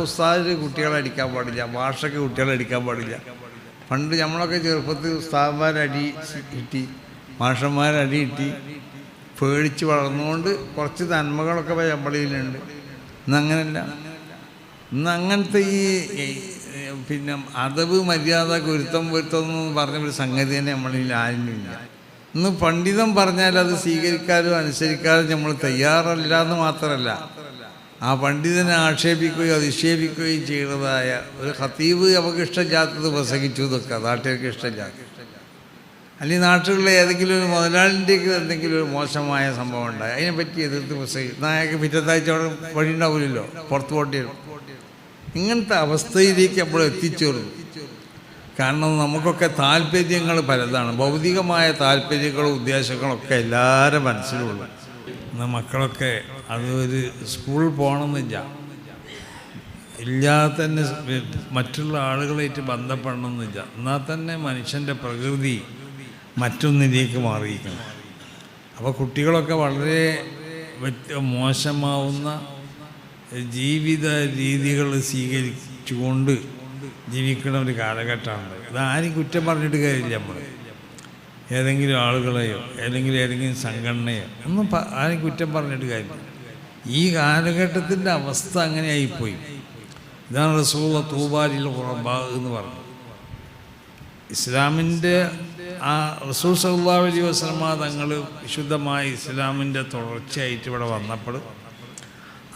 ഉസ്താദിന് കുട്ടികളെ അടിക്കാൻ പാടില്ല ഭാഷയ്ക്ക് കുട്ടികളെ അടിക്കാൻ പാടില്ല. പണ്ട് നമ്മളൊക്കെ ചെറുപ്പത്തിൽ ഉസ്താദന്മാരടി കിട്ടി മാഷന്മാരടി കിട്ടി പേടിച്ച് വളർന്നുകൊണ്ട് കുറച്ച് നന്മകളൊക്കെ നമ്മളിലുണ്ട്. ഇന്ന് അങ്ങനെയല്ല ഇന്ന് അങ്ങനത്തെ ഈ പിന്നെ അതവ് മര്യാദ ഗുരുത്തം പൊരുത്തം എന്ന് പറഞ്ഞ ഒരു സംഗതി തന്നെ നമ്മളിൽ ആരുമില്ല. ഇന്ന് പണ്ഡിതം പറഞ്ഞാൽ അത് സ്വീകരിക്കാനും അനുസരിക്കാനും നമ്മൾ തയ്യാറല്ല എന്ന് മാത്രമല്ല ആ പണ്ഡിതനെ ആക്ഷേപിക്കുകയോ അധിക്ഷേപിക്കുകയും ചെയ്യുന്നതായ ഒരു ഖത്തീബ് അവർക്ക് ഇഷ്ടമില്ലാത്തത് പ്രസംഗിച്ചു എന്നൊക്കെ നാട്ടുകാർക്ക് ഇഷ്ടമില്ലാത്ത. അല്ലെങ്കിൽ നാട്ടിലുള്ള ഏതെങ്കിലും ഒരു മുതലാളിന്റെ എന്തെങ്കിലും ഒരു മോശമായ സംഭവം ഉണ്ടായി അതിനെപ്പറ്റി എതിർത്ത് പ്രസംഗിക്കും നായക്ക് പിറ്റത്താഴ്ച അവിടെ വഴി ഉണ്ടാവില്ലല്ലോ പുറത്ത് പോട്ടി ഇങ്ങനത്തെ അവസ്ഥയിലേക്ക് നമ്മൾ എത്തിച്ചേർന്നു. കാരണം നമുക്കൊക്കെ താല്പര്യങ്ങൾ പലതാണ് ഭൗതികമായ താല്പര്യങ്ങളും ഉദ്ദേശങ്ങളും ഒക്കെ എല്ലാവരും മനസ്സിലുള്ളൂ മക്കളൊക്കെ അത് ഒരു സ്കൂളിൽ പോകണമെന്നില്ല. ഇല്ലാതെ തന്നെ മറ്റുള്ള ആളുകളായിട്ട് ബന്ധപ്പെടണമെന്നില്ല. എന്നാൽ തന്നെ മനുഷ്യന്റെ പ്രകൃതി മറ്റൊന്നിലേക്ക് മാറിയിരിക്കണം. അപ്പോൾ കുട്ടികളൊക്കെ വളരെ മോശമാവുന്ന ജീവിത രീതികൾ സ്വീകരിച്ചുകൊണ്ട് ജീവിക്കുന്ന ഒരു കാലഘട്ടമാണ്. ഇത് ആരും കുറ്റം പറഞ്ഞിട്ട് കാര്യമില്ല നമ്മൾ. ഏതെങ്കിലും ആളുകളെയോ അല്ലെങ്കിൽ ഏതെങ്കിലും സംഘടനയോ ഒന്നും ആരും കുറ്റം പറഞ്ഞിട്ട് കാര്യമില്ല. ഈ കാലഘട്ടത്തിന്റെ അവസ്ഥ അങ്ങനെയായിപ്പോയി. ഇതാണ് റസൂള തൂബാലിൽ ഉറബ എന്ന് പറഞ്ഞു ഇസ്ലാമിന്റെ ആ റസൂൽ സല്ലാ അലൈഹി വസ്ലമ തങ്ങൾ വിശുദ്ധമായ ഇസ്ലാമിന്റെ തുടർച്ചയായിട്ട് ഇവിടെ വന്നപ്പോൾ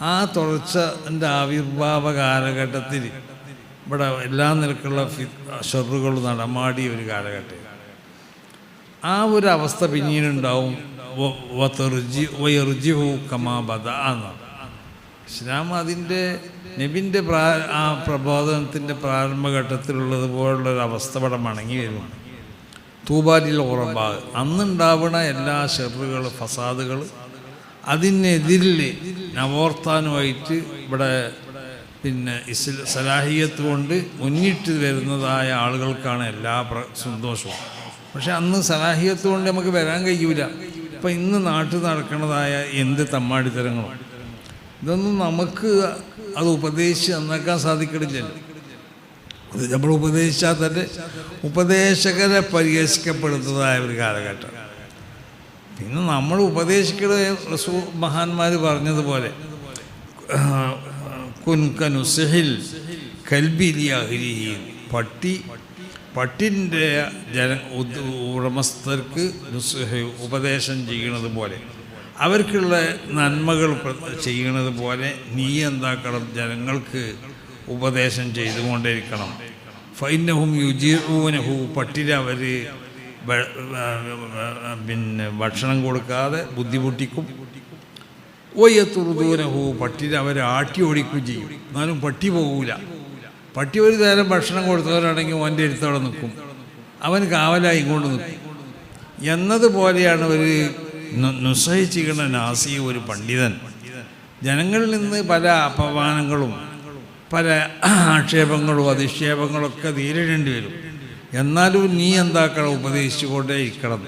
ആ തുടർച്ചന്റെ ആവിർഭാവ കാലഘട്ടത്തിൽ ഇവിടെ എല്ലാ നിരക്കുള്ള ഷെറുകൾ നടമാടിയ ഒരു കാലഘട്ടം. ആ ഒരു അവസ്ഥ പിന്നീടുണ്ടാവും. വയറുജിഹു കമാ ഇസ്ലാം അതിന്റെ നബിന്റെ പ്രാ ആ പ്രബോധനത്തിന്റെ പ്രാരംഭഘട്ടത്തിലുള്ളത് അവസ്ഥ ഇവിടെ മടങ്ങി വരും. തൂബാലിൽ ഉറബാഗ് അന്നുണ്ടാവുന്ന എല്ലാ ഷെറുകൾ ഫസാദുകൾ അതിനെതിരിൽ നവോർത്താനുമായിട്ട് ഇവിടെ പിന്നെ ഇസ്ല സലാഹിയത്ത് കൊണ്ട് മുന്നിട്ട് വരുന്നതായ ആളുകൾക്കാണ് എല്ലാ പ്ര സന്തോഷവും. പക്ഷെ അന്ന് സലാഹിയത്ത് കൊണ്ട് നമുക്ക് വരാൻ കഴിയൂല. ഇപ്പം ഇന്ന് നാട്ടിൽ നടക്കുന്നതായ എന്ത് തമ്മാടിത്തരങ്ങളും? ഇതൊന്നും നമുക്ക് അത് ഉപദേശിച്ച് നന്നാക്കാൻ സാധിക്കണില്ലല്ലോ. അത് നമ്മൾ ഉപദേശിച്ചാൽ തന്നെ ഉപദേശകരെ പരിഹസിക്കപ്പെടുന്നതായ ഒരു കാലഘട്ടം. പിന്നെ നമ്മൾ ഉപദേശിക്കുന്നത് മഹാന്മാർ പറഞ്ഞതുപോലെ കുൻകനുസഹിൽ കൽബിലിയാഹിരിഹി പട്ടി പട്ടിന്റെ ജന ഉടമസ്ഥർക്ക് ഉപദേശം ചെയ്യണത് പോലെ അവർക്കുള്ള നന്മകൾ ചെയ്യണത് പോലെ നീ എന്താക്കണം? ജനങ്ങൾക്ക് ഉപദേശം ചെയ്തുകൊണ്ടിരിക്കണം. ഫൈനഹും യുജീഊനഹു പട്ടിന് അവർ പിന്നെ ഭക്ഷണം കൊടുക്കാതെ ബുദ്ധിമുട്ടിക്കും. ഒയ്യത്തുറുദൂനഹു പട്ടിന് അവർ ആട്ടി ഓടിക്കുകയും ചെയ്യും. എന്നാലും പട്ടി പോകൂല. പട്ടി ഒരു നേരം ഭക്ഷണം കൊടുത്തവരാണെങ്കിൽ ഓന്റെ അടുത്തവിടെ നിൽക്കും. അവൻ കാവലായി കൊണ്ട് നിൽക്കും. എന്നതുപോലെയാണ് ഒരു നുസഹിച്ചിരിക്കുന്ന നാസി ഒരു പണ്ഡിതൻ. ജനങ്ങളിൽ നിന്ന് പല അപമാനങ്ങളും പല ആക്ഷേപങ്ങളും അധിക്ഷേപങ്ങളും ഒക്കെ നേരിടേണ്ടി വരും. എന്നാലും നീ എന്താക്കണം? ഉപദേശിച്ചുകൊണ്ടേ ഇരിക്കണം.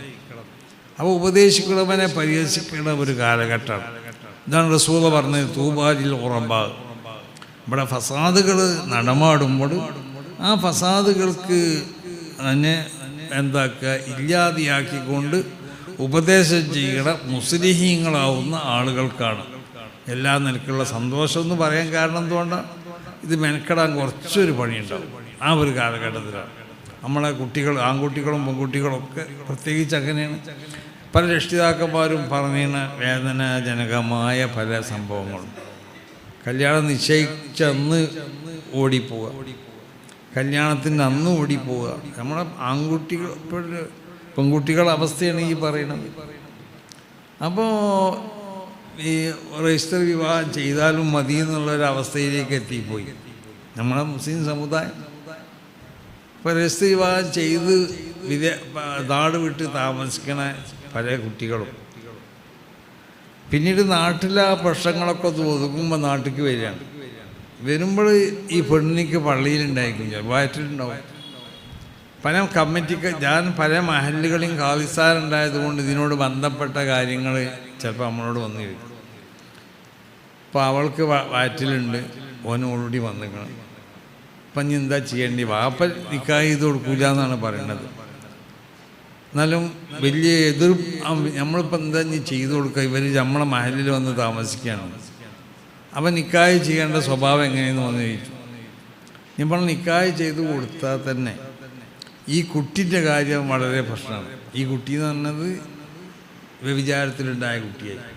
അപ്പോൾ ഉപദേശിക്കണവനെ പരിഹസിക്കണ ഒരു കാലഘട്ടമാണ്. ഇതാണ് റസൂല പറഞ്ഞത് തൂബാലിൽ ഉറമ്പാ ഇവിടെ ഫസാദുകൾ നടമാടുമ്പോൾ ആ ഫസാദുകൾക്ക് തന്നെ എന്താക്കുക ഇല്ലാതെയാക്കിക്കൊണ്ട് ഉപദേശം ചെയ്യണ മുസ്ലിഹീങ്ങളാവുന്ന ആളുകൾക്കാണ്. എല്ലാ നിലക്കുള്ള സന്തോഷം എന്ന് പറയാൻ കാരണം എന്തുകൊണ്ടാണ് ഇത് മെനക്കെടാൻ കുറച്ചൊരു പണിയുണ്ടാവും. ആ ഒരു കാലഘട്ടത്തിലാണ്. നമ്മളെ കുട്ടികൾ ആൺകുട്ടികളും പെൺകുട്ടികളും ഒക്കെ പ്രത്യേകിച്ച് അങ്ങനെയാണ്. പല രക്ഷിതാക്കന്മാരും പറഞ്ഞ വേദനാജനകമായ പല സംഭവങ്ങളും. കല്യാണം നിശ്ചയിച്ച അന്ന് ഓടിപ്പോവുക. കല്യാണത്തിന്റെ അന്ന് ഓടിപ്പോവുക. നമ്മുടെ ആൺകുട്ടികൾ പെൺകുട്ടികളുടെ അവസ്ഥയാണ് ഈ പറയുന്നത്. അപ്പോൾ ഈ രജിസ്റ്റർ വിവാഹം ചെയ്താലും മതി എന്നുള്ളൊരവസ്ഥയിലേക്ക് എത്തിപ്പോയി. നമ്മുടെ മുസ്ലിം സമുദായം. ഇപ്പോൾ രജിസ്റ്റർ വിവാഹം ചെയ്ത് വിദേ നാട് വിട്ട് താമസിക്കണ പല കുട്ടികളും. പിന്നീട് നാട്ടിലെ ആ പ്രശ്നങ്ങളൊക്കെ ഒതുങ്ങുമ്പോൾ നാട്ടിലേക്ക് വരികയാണ്. വരുമ്പോൾ ഈ പെണ്ണിക്ക് പള്ളിയിലുണ്ടായിരിക്കും വയറ്റിലുണ്ടാവും. പല കമ്മിറ്റിക്ക് ഞാൻ പല മഹല്ലുകളെയും കാവിസാറുണ്ടായതുകൊണ്ട് ഇതിനോട് ബന്ധപ്പെട്ട കാര്യങ്ങൾ ചിലപ്പോൾ നമ്മളോട് വന്നു ചോദിക്കും അപ്പോൾ അവൾക്ക് വയറ്റിലുണ്ട് ഓൻ ഓൾറെഡി വന്നിക്കണം അപ്പം ഇനി എന്താ ചെയ്യേണ്ടി? വാപ്പ നിക്കാഹ് ചെയ്ത് കൊടുക്കൂല എന്നാണ് പറയണത്. എന്നാലും വലിയ എതിർ നമ്മളിപ്പോൾ എന്താ ഇനി ചെയ്തു കൊടുക്കുക? ഇവർ നമ്മളെ മഹലിൽ വന്ന് താമസിക്കുകയാണ്. അവൻ നിക്കാഹ് ചെയ്യേണ്ട സ്വഭാവം എങ്ങനെയെന്ന് വന്ന് ചോദിച്ചു. നമ്മൾ നിക്കാഹ് ചെയ്ത് കൊടുത്താൽ തന്നെ ഈ കുട്ടിന്റെ കാര്യം വളരെ പ്രശ്നമാണ്. ഈ കുട്ടി എന്ന് പറഞ്ഞത് വ്യഭിചാരത്തിലുണ്ടായ കുട്ടിയായി.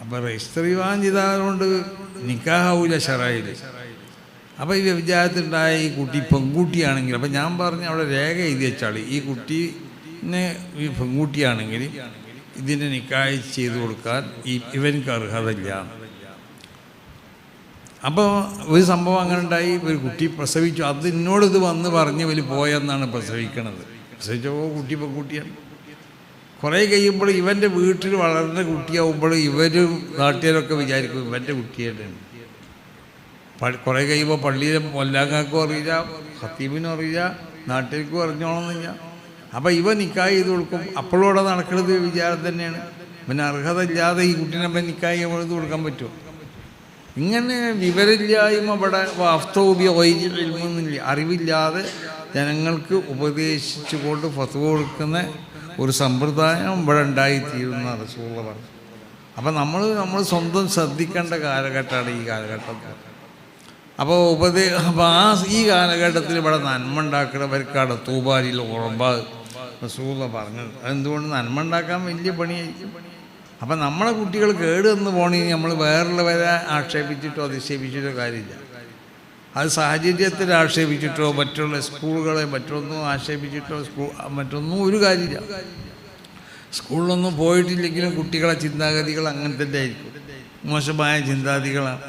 അപ്പം രജിസ്റ്റർ വിവാഹം ചെയ്തതുകൊണ്ട് നിക്കാഹാവൂല ഷറായിൽ. അപ്പോൾ ഈ വ്യഭിചാരത്തിലുണ്ടായ ഈ കുട്ടി പെൺകുട്ടിയാണെങ്കിൽ അപ്പം ഞാൻ പറഞ്ഞ അവിടെ രേഖ എഴുതി വെച്ചാൽ ഈ കുട്ടീനെ ഈ പെൺകുട്ടിയാണെങ്കിൽ ഇതിനെ നിക്കായ് ചെയ്ത് കൊടുക്കാൻ ഈ ഇവനിക്ക് അർഹതയില്ല. അപ്പോൾ ഒരു സംഭവം അങ്ങനെ ഉണ്ടായി. ഒരു കുട്ടി പ്രസവിച്ചു. അത് എന്നോട് ഇത് വന്ന് പറഞ്ഞ് ഇവർ പോയെന്നാണ് പ്രസവിക്കണത്. പ്രസവിച്ചപ്പോൾ കുട്ടി പെൺകുട്ടിയാണ്. കുറേ കഴിയുമ്പോൾ ഇവന്റെ വീട്ടിൽ വളർന്ന കുട്ടിയാവുമ്പോൾ ഇവരും നാട്ടുകാരൊക്കെ വിചാരിക്കും ഇവന്റെ കുട്ടിയായിട്ടാണ്. കുറേ കഴിയുമ്പോൾ പള്ളിയിലെ മൊല്ലാങ്ങാക്കും അറിയില്ല ഹത്തീബിനും അറിയില്ല നാട്ടിലേക്കും അറിഞ്ഞോണമെന്നില്ല അപ്പോൾ ഇവ നിക്കായ് ചെയ്ത് കൊടുക്കും. അപ്പോഴും അവിടെ നടക്കുന്നത് വിചാരം തന്നെയാണ്. പിന്നെ അർഹത ഇല്ലാതെ ഈ കുട്ടീനെ അപ്പം നിക്കായ് ചെയ്ത് കൊടുക്കാൻ പറ്റുമോ? ഇങ്ങനെ വിവരമില്ലായ്മ ഇവിടെ വാസ്തവില്ല അറിവില്ലാതെ ജനങ്ങൾക്ക് ഉപദേശിച്ചുകൊണ്ട് ഫത്വ കൊടുക്കുന്ന ഒരു സമ്പ്രദായം ഇവിടെ ഉണ്ടായിത്തീരുന്ന റസൂള്ള പറഞ്ഞു അപ്പം നമ്മൾ നമ്മൾ സ്വന്തം ശ്രദ്ധിക്കേണ്ട കാലഘട്ടമാണ് ഈ കാലഘട്ടം. അപ്പോൾ ഉപദേ അപ്പോൾ ആ ഈ കാലഘട്ടത്തിൽ ഇവിടെ നന്മ ഉണ്ടാക്കുന്നവർക്കാണ് തൂബാരിയിൽ ഉറമ്പ് സൂത പറഞ്ഞത്. അതെന്തുകൊണ്ട് നന്മ ഉണ്ടാക്കാൻ വലിയ പണിയായിരിക്കും അപ്പം നമ്മളെ കുട്ടികൾ കേട് എന്ന് പോണെങ്കിൽ നമ്മൾ വേറുള്ളവരെ ആക്ഷേപിച്ചിട്ടോ അധിക്ഷേപിച്ചിട്ടോ കാര്യമില്ല. അത് സാഹചര്യത്തിൽ ആക്ഷേപിച്ചിട്ടോ മറ്റുള്ള സ്കൂളുകളെ മറ്റൊന്നും ആക്ഷേപിച്ചിട്ടോ സ്കൂൾ മറ്റൊന്നും ഒരു കാര്യമില്ല. സ്കൂളിലൊന്നും പോയിട്ടില്ലെങ്കിലും കുട്ടികളെ ചിന്താഗതികൾ അങ്ങനെ തന്നെ ആയിരിക്കും. മോശമായ ചിന്താഗതികളാണ്.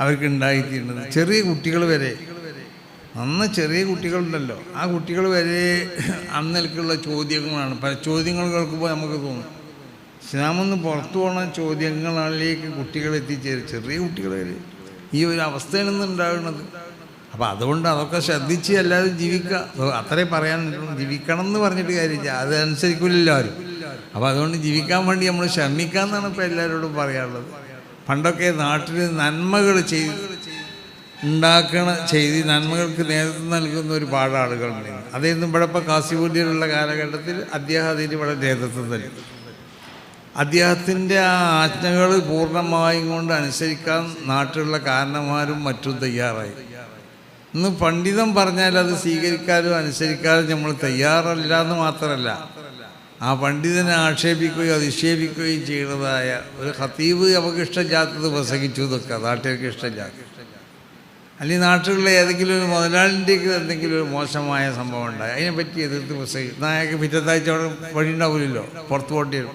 അവർക്ക് ഉണ്ടായിത്തീരുന്നത്. ചെറിയ കുട്ടികൾ വരെ. അന്ന് ചെറിയ കുട്ടികളുണ്ടല്ലോ. ആ കുട്ടികൾ വരെ അന്നേക്കുള്ള ചോദ്യങ്ങളാണ്. പല ചോദ്യങ്ങൾ കേൾക്കുമ്പോൾ നമുക്ക് തോന്നും. ഇസ്ലാമെന്ന് പുറത്തു പോണ ചോദ്യങ്ങളിലേക്ക് കുട്ടികൾ എത്തിച്ചേരും. ചെറിയ കുട്ടികൾ വരെ. ഈ ഒരു അവസ്ഥയിൽ നിന്ന് ഉണ്ടാകുന്നത്. അപ്പോൾ അതുകൊണ്ട് അതൊക്കെ ശ്രദ്ധിച്ച് അല്ലാതെ ജീവിക്കുക. അത്രേ പറയാൻ ജീവിക്കണം എന്ന് പറഞ്ഞിട്ട് കാര്യമില്ല. അതനുസരിക്കില്ലല്ലോ ആരും. അപ്പം അതുകൊണ്ട് ജീവിക്കാൻ വേണ്ടി നമ്മൾ ശ്രമിക്കാമെന്നാണ് ഇപ്പോൾ എല്ലാവരോടും പറയാനുള്ളത്. പണ്ടൊക്കെ നാട്ടിൽ നന്മകൾ ചെയ്ത് ഉണ്ടാക്കണ ചെയ്ത് നന്മകൾക്ക് നേതൃത്വം നൽകുന്ന ഒരുപാട് ആളുകളുണ്ടായിരുന്നു അതേന്നും ഇവിടെ ഇപ്പോൾ കാസിപൂരിലുള്ള കാലഘട്ടത്തിൽ അദ്ദേഹം അതിന് ഇവിടെ നേതൃത്വം നൽകി. അദ്ദേഹത്തിന്റെ ആ ആജ്ഞകൾ പൂർണമായും കൊണ്ട് അനുസരിക്കാൻ നാട്ടിലുള്ള കാരണന്മാരും മറ്റും തയ്യാറായി. ഇന്ന് പണ്ഡിതം പറഞ്ഞാൽ അത് സ്വീകരിക്കാനും അനുസരിക്കാനും നമ്മൾ തയ്യാറല്ല എന്ന് മാത്രമല്ല. ആ പണ്ഡിതനെ ആക്ഷേപിക്കുകയോ അധിക്ഷേപിക്കുകയും ചെയ്യുന്നതായ ഒരു ഖത്തീബ് നമുക്ക് ഇഷ്ടമില്ലാത്തത് പ്രസംഗിച്ചു എന്നൊക്കെ നാട്ടുകാർക്ക് ഇഷ്ടമില്ലാത്ത. അല്ലെങ്കിൽ നാട്ടിലുള്ള ഏതെങ്കിലും ഒരു മുതലാളിന്റെക്ക് എന്തെങ്കിലും ഒരു മോശമായ സംഭവം ഉണ്ടായി അതിനെപ്പറ്റി എതിർത്ത് പ്രസംഗിക്കും നായക്ക് പിറ്റത്താഴ്ച അവിടെ വഴി ഉണ്ടാവില്ലല്ലോ പുറത്ത് വരും.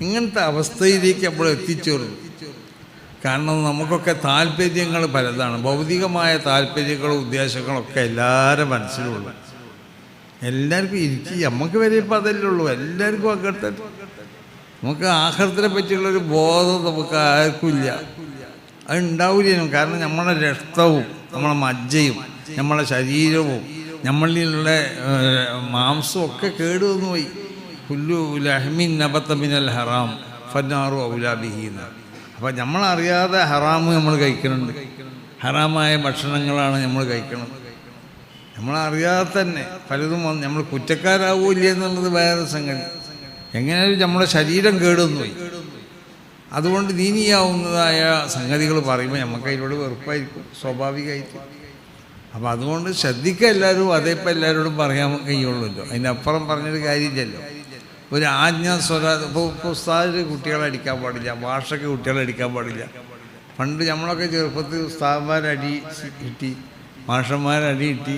ഇങ്ങനത്തെ അവസ്ഥയിലേക്ക് നമ്മൾ എത്തിച്ചേർന്നു. കാരണം നമുക്കൊക്കെ താല്പര്യങ്ങൾ പലതാണ് ഭൗതികമായ താല്പര്യങ്ങളും ഉദ്ദേശങ്ങളും ഒക്കെ എല്ലാവരും മനസ്സിലുള്ളൂ. എല്ലാവർക്കും ഇരിക്കും. നമുക്ക് വരെ ഇപ്പം ഉള്ളൂ. എല്ലാവർക്കും അങ്ങനത്തെ നമുക്ക് ആഹാരത്തിനെ പറ്റിയുള്ളൊരു ബോധം നമുക്ക് ആർക്കും ഇല്ല. അത് കാരണം നമ്മളെ രക്തവും നമ്മളെ മജ്ജയും നമ്മളെ ശരീരവും നമ്മളിലുള്ള ഒക്കെ കേടുവന്നു പോയി. പുല്ലു ലഹ്മിൻ നബത്തമിനൽ ഹറാം. ഫന്നാറു ഔലാബിഹീന അപ്പം നമ്മളറിയാതെ ഹറാമ് നമ്മൾ കഴിക്കുന്നുണ്ട് ഹറാമായ ഭക്ഷണങ്ങളാണ് നമ്മൾ കഴിക്കുന്നത് നമ്മളറിയാതെ തന്നെ പലതും വന്ന് നമ്മൾ കുറ്റക്കാരാവൂല്ല എന്നുള്ളത് വേറെ സംഗതി. എങ്ങനെയാലും നമ്മുടെ ശരീരം കേടുന്നു അതുകൊണ്ട് ദീനിയാവുന്നതായ സംഗതികൾ പറയുമ്പോൾ നമുക്ക് അതിനോട് വെറുപ്പായിരിക്കും സ്വാഭാവികമായിട്ട് അപ്പോൾ അതുകൊണ്ട് ശ്രദ്ധിക്കുക എല്ലാവരും അതേ ഇപ്പം എല്ലാവരോടും പറയാൻ കഴിയുള്ളൂല്ലോ. അതിനപ്പുറം പറഞ്ഞൊരു കാര്യമില്ലല്ലോ. ഒരു ആജ്ഞ സ്വര ഇപ്പോൾ ഉസ്താദിന് കുട്ടികളെ അടിക്കാൻ പാടില്ല ഭാഷയ്ക്ക് കുട്ടികളെ അടിക്കാൻ പാടില്ല. പണ്ട് നമ്മളൊക്കെ ചെറുപ്പത്തിൽ ഉസ്താദന്മാരടി കിട്ടി മാഷന്മാരടി കിട്ടി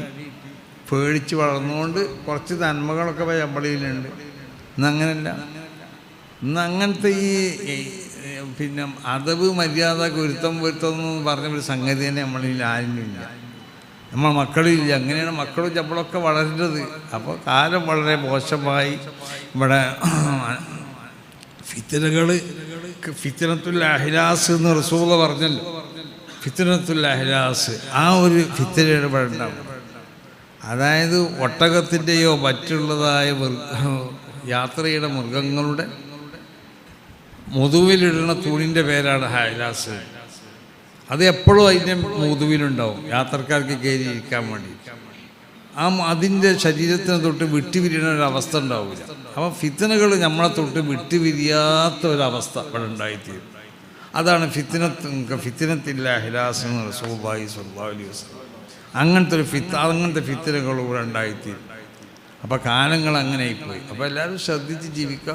പേടിച്ച് വളർന്നുകൊണ്ട് കുറച്ച് നന്മകളൊക്കെ പമ്പളിയിലുണ്ട്. ഇന്നങ്ങനല്ല. ഇന്ന് അങ്ങനത്തെ ഈ പിന്നെ അതവ് മര്യാദ ഗുരുത്തം പൊരുത്തം എന്ന് പറഞ്ഞ ഒരു സംഗതി തന്നെ നമ്മളിൽ ആരുമില്ല. നമ്മളെ മക്കളില്ല അങ്ങനെയാണ് മക്കളും നമ്മളൊക്കെ വളരുന്നത്. അപ്പോൾ കാലം വളരെ മോശമായി. ഇവിടെ ഫിത്തനകൾ ഫിത്തനത്തുൽ അഹിലാസ് എന്ന് റസൂള പറഞ്ഞല്ലോ. ഫിത്തനത്തുൽ ആ ഒരു ഫിത്തന ഉണ്ടാവും അതായത് ഒട്ടകത്തിന്റെയോ മറ്റുള്ളതായ യാത്രയുടെ മൃഗങ്ങളുടെ മുതുവിലിടുന്ന തൂണിന്റെ പേരാണ് ഹൈലാസ് അത് എപ്പോഴും അതിന്റെ മുതുവിലുണ്ടാവും. യാത്രക്കാർക്ക് കയറി ഇരിക്കാൻ വേണ്ടി. ആ അതിന്റെ ശരീരത്തിന് തൊട്ട് വിട്ടുപിരിയുന്ന ഒരു അവസ്ഥ ഉണ്ടാവില്ല. അപ്പം ഫിത്തനകൾ നമ്മളെ തൊട്ട് വിട്ടുപിരിയാത്ത ഒരവസ്ഥ ഇവിടെ ഉണ്ടായിത്തീരും. അതാണ് ഫിത്തിനത്ത് ഫിത്തിനത്തില്ല ഹിലാസ് റസൂബായി സുല്ലാ അലൈഹി വസല്ലം. അങ്ങനത്തെ ഒരു ഫിത്ത് അങ്ങനത്തെ ഫിത്തിനകൾ ഇവിടെ ഉണ്ടായിത്തീരും. അപ്പോൾ കാലങ്ങൾ അങ്ങനെ ആയിപ്പോയി അപ്പോൾ എല്ലാവരും ശ്രദ്ധിച്ച് ജീവിക്കുക.